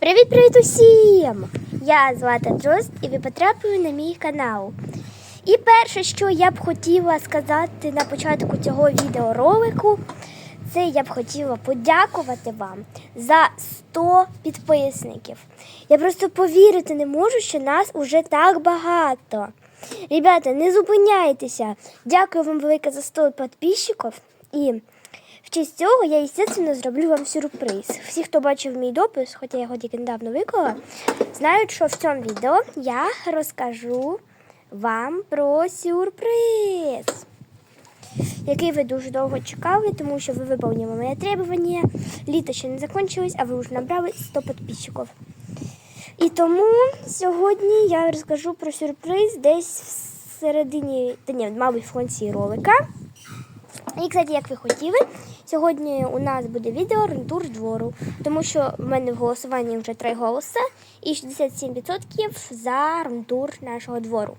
Привіт-привіт усім! Я звати Джост і ви потрапили на мій канал. І перше, що я б хотіла сказати на початку цього відеоролику, це я б хотіла подякувати вам за 100 підписників. Я просто повірити не можу, що нас уже так багато. Ребята, не зупиняйтеся. Дякую вам велике за 100 підписчиків. І в честь цього я, естественно, зроблю вам сюрприз. Всі, хто бачив мій допис, хоча я його тільки недавно виклала, знають, що в цьому відео я розкажу вам про сюрприз, який ви дуже довго чекали, тому що ви виповнили моє требування. Літо ще не закінчилось, а ви вже набрали 100 підписчиків. І тому сьогодні я розкажу про сюрприз десь в середині, та ні, мабуть, в кінці ролика. І, кстати, як ви хотіли, сьогодні у нас буде відео рентур двору, тому що в мене в голосуванні вже три голоси і 67% за рентур нашого двору.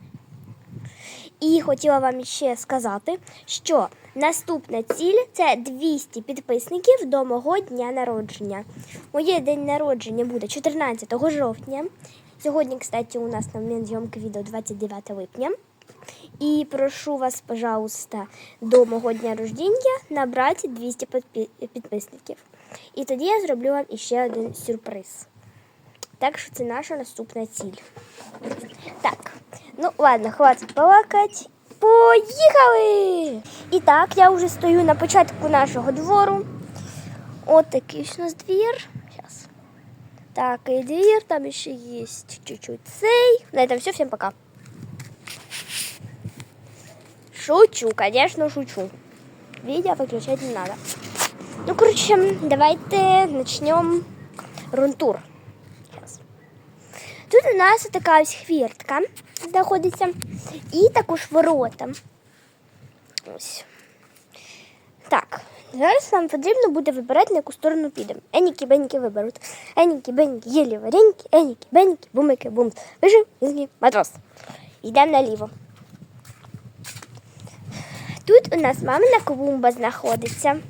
І хотіла вам ще сказати, що наступна ціль це 200 підписників до мого дня народження. Моє день народження буде 14 жовтня. Сьогодні, кстати, у нас на момент зйомки відео 29 липня. І прошу вас, пожалуйста, до мого дня рождения набрати 200 підпи- підписників. І тоді я зроблю вам іще один сюрприз. Так що це наша наступна ціль. Так, ну ладно, хватить балакать. Поїхали! І так, я вже стою на початку нашого двору. От такий у нас двір. Так, и двір, там еще есть чуть-чуть цей. На этом все, всем пока. Шучу, конечно, шучу. Видео выключать не надо. Ну, короче, давайте начнем рунтур. Сейчас. Тут у нас така ось хвіртка знаходиться. І також ворота. Ось. Так, зараз нам потрібно буде вибирати, на яку сторону підемо. Еніки, беніки виберуть. Еніки, беніки, єлі вареньки, еніки, беніки, бумики, бум. Вижив, матрос. Йдемо наліво. Тут у нас мамина клумба знаходиться.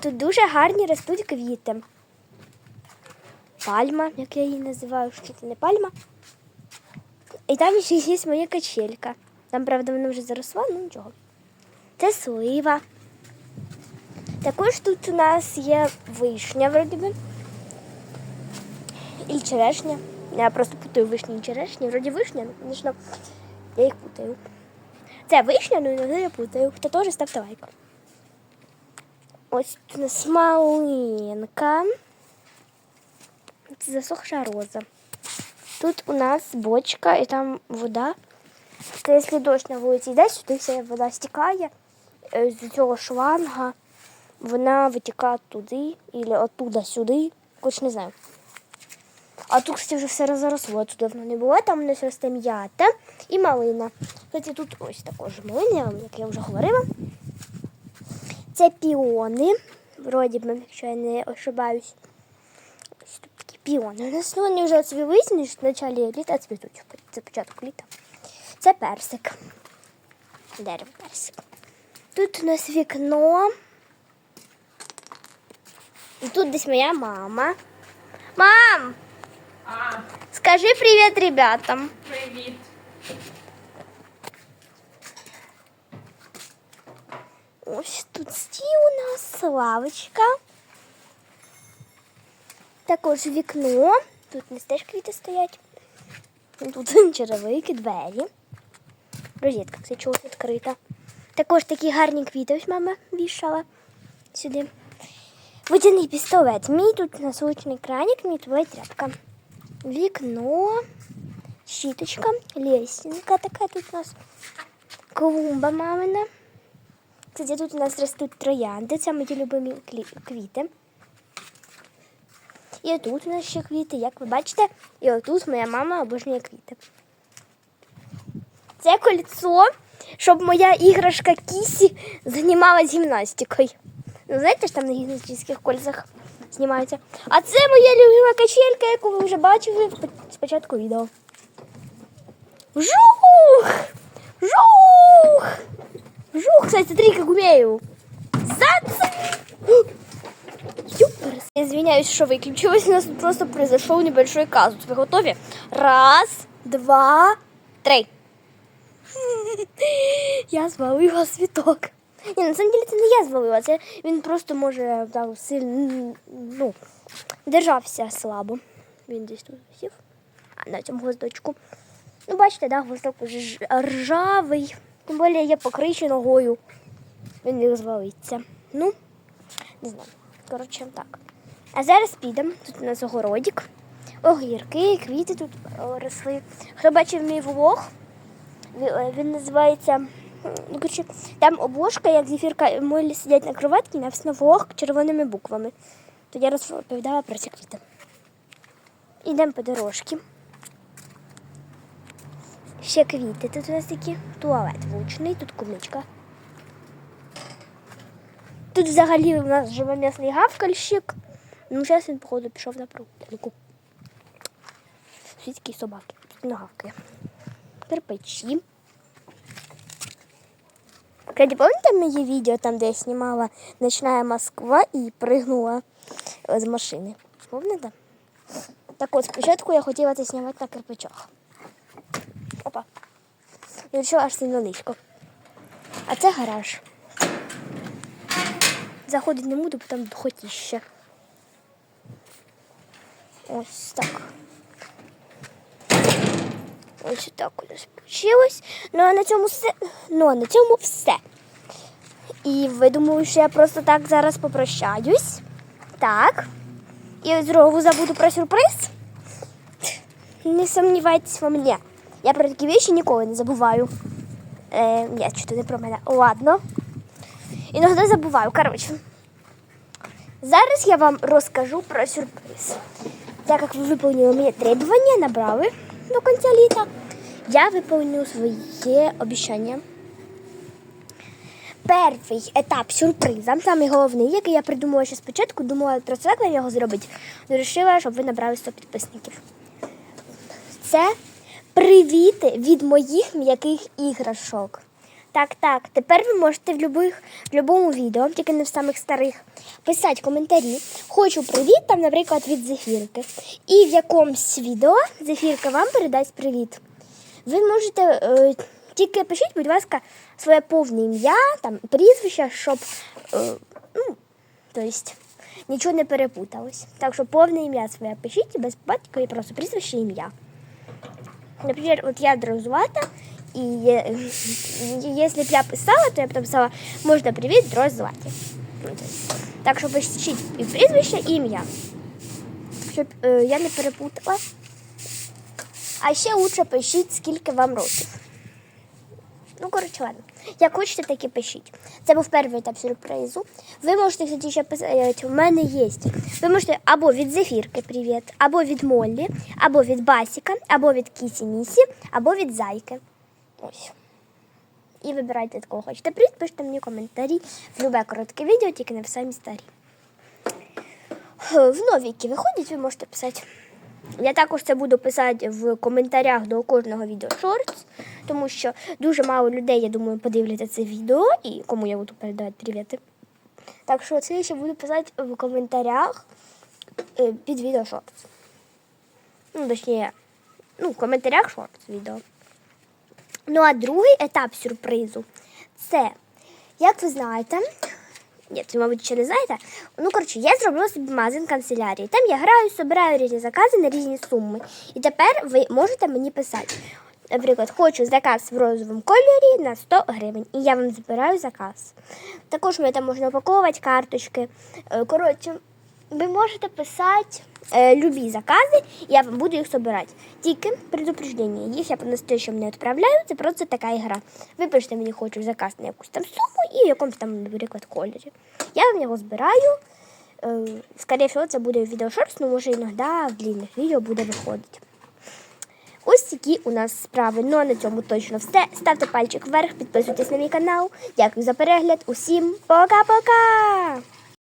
Тут дуже гарні ростуть квіти. Пальма, як я її називаю, що це не пальма. І там ще є моя качелька. Там, правда, вона вже заросла, ну нічого. Це слива. Також тут у нас є вишня, вроді би. І черешня. Я просто путаю вишні і черешні. Вроді вишня, ну, звісно, я їх путаю. Це вишня, ну іноді я путаю. Хто теж ставте лайк. Ось тут у нас малинка. Це засохша роза. Тут у нас бочка і там вода. Це якщо дощ на вулиці йде, сюди вся вода стікає е, з цього шланга. Вона витікає туди, або оттуда сюди. Хоч не знаю. А тут, кстати, вже все заросло, тут давно не було, там у нас росте м'ята і малина. Кстати, тут ось також малина, як я вже говорила. Це піони, вроді би, якщо я не ошибаюсь. Ось тут такі піони. У нас вони вже цвілись, ніж в початку літа, цвітуть. Це початок літа. Це персик. Дерево персик. Тут у нас вікно. І тут десь моя мама. Мам! А, Скажи привіт ребятам. привіт. Ось тут стіл у нас, лавочка. Також вікно. Тут нас теж квіти стоять. Тут черевики, двері. Розетка, все чого відкрита. Також такі гарні квіти ось мама вішала сюди. Водяний пістолет. Мій тут насучний краник, мій твоя тряпка. Вікно, щіточка, лестниця така тут у нас. Клумба мамина. Кстати, тут у нас ростуть троянди, це мої любимі квіти. І отут у нас ще квіти, як ви бачите, і отут моя мама обожнює квіти. Це кольцо, щоб моя іграшка Кісі займалася гімнастикою. Ну, знаєте ж там на гімнастичних кольцах знімаються. А це моя любима качелька, яку ви вже бачили в- спочатку відео. Жух! Жух! Жух, кстати, смотри, как умею. Зац! Юперс. Я извиняюсь, что выключилось. У нас тут просто произошел небольшой казус. Вы готовы? Раз, два, три. Я звалила світок. Ні, на самом деле це не я звалила, це він просто може так сильно ну, держався слабо. Він десь тут сів. А на цьому гвоздочку. Ну, бачите, да, гвоздок уже ржавий. Тим більше є покричі ногою. Він не звалиться. Ну, не знаю. Коротше, так. А зараз підемо. Тут у нас огородик. Огірки, квіти тут росли. Хто бачив мій влог, е, він називається. Ну, коротше, там обложка, як зефірка Молі сидять на кроватці, написано влог червоними буквами. То я розповідала про ці квіти. Ідемо по дорожці. Ще квіти тут у нас такі. Туалет влучний, тут кумичка. Тут взагалі у нас живе м'ясний гавкальщик. Ну, зараз він, походу, пішов на прогулянку. Світські собаки. Тут не гавкає. Кирпичі. Кстати, помните моє відео, там, де я знімала «Ночная Москва» і пригнула е, з машини? Помните? Так от, спочатку я хотіла це знімати на кирпичах. Опа. І вирішила аж сильно. А це гараж. Заходити не буду, бо там духотіще. Ось так. Ось так у нас вийшло. Ну а на цьому все. Ну а на цьому все. І ви думали, що я просто так зараз попрощаюсь. Так. І знову забуду про сюрприз. Не сумнівайтесь во мені. Я про такі речі ніколи не забуваю. Е, ні, що не про мене. Ладно. Іноді забуваю. Коротше. Зараз я вам розкажу про сюрприз. Так як ви виконали мої требування, набрали до кінця літа, я виповню своє обіцяння. Перший етап сюрприза, самий головний, який я придумала ще спочатку, думала про це, його зробити. Вирішила, щоб ви набрали 100 підписників. Це привіти від моїх м'яких іграшок. Так, так. Тепер ви можете в любих, в будь-якому відео, тільки не в самих старих, писати коментарі. Хочу привіт, там, наприклад, від зефірки. І в якомусь відео зефірка вам передасть привіт. Ви можете е, тільки пишіть, будь ласка, своє повне ім'я, там прізвище, щоб е, ну, то есть, нічого не перепуталось. Так що повне ім'я своє пишіть без батька і просто прізвище ім'я. Например, вот я Дрозвата, и если б я писала, то я б написала «Можна привіт, Дрозваті». Ну, то есть, Так що пишіть і прізвище, і ім'я. Щоб е, я не перепутала. А ще лучше пишіть, скільки вам років. Ну, коротше, ладно. Як хочете, так і пишіть. Це був перший етап сюрпризу. Ви можете, кстати, ще писати, у мене є. Ви можете або від Зефірки привіт, або від Моллі, або від Басіка, або від Кісі Місі, або від Зайки. Ось. І вибирайте, від кого хочете. Привіт, пишіть мені коментарі в любе коротке відео, тільки не в самі старі. В нові, які виходять, ви можете писати. Я також це буду писати в коментарях до кожного відео шортс, тому що дуже мало людей, я думаю, подивляться це відео і кому я буду передавати привіти. Так що це я ще буду писати в коментарях е, під відео шортс. Ну, точніше, ну, в коментарях шортс відео. Ну, а другий етап сюрпризу це, як ви знаєте, ні, це, мабуть, ще не знаєте. Ну, коротше, я зробила собі магазин канцелярії. Там я граю, збираю різні закази на різні суми. І тепер ви можете мені писати. Наприклад, хочу заказ в розовому кольорі на 100 гривень. І я вам збираю заказ. Також мене там можна упаковувати карточки. Е, Коротше, ви можете писати е, любі закази, я вам буду їх збирати. Тільки предупреждення, їх я по-настоящему не відправляю, це просто така ігра. Ви пишете мені хочу заказ на якусь там суму і в якомусь там, наприклад, кольорі. Я вам його збираю. Е, Скоріше всього, це буде відео шорт, ну може іноді в длинних відео буде виходити. Ось такі у нас справи. Ну а на цьому точно все. Ставте пальчик вверх, підписуйтесь на мій канал. Дякую за перегляд. Усім пока-пока!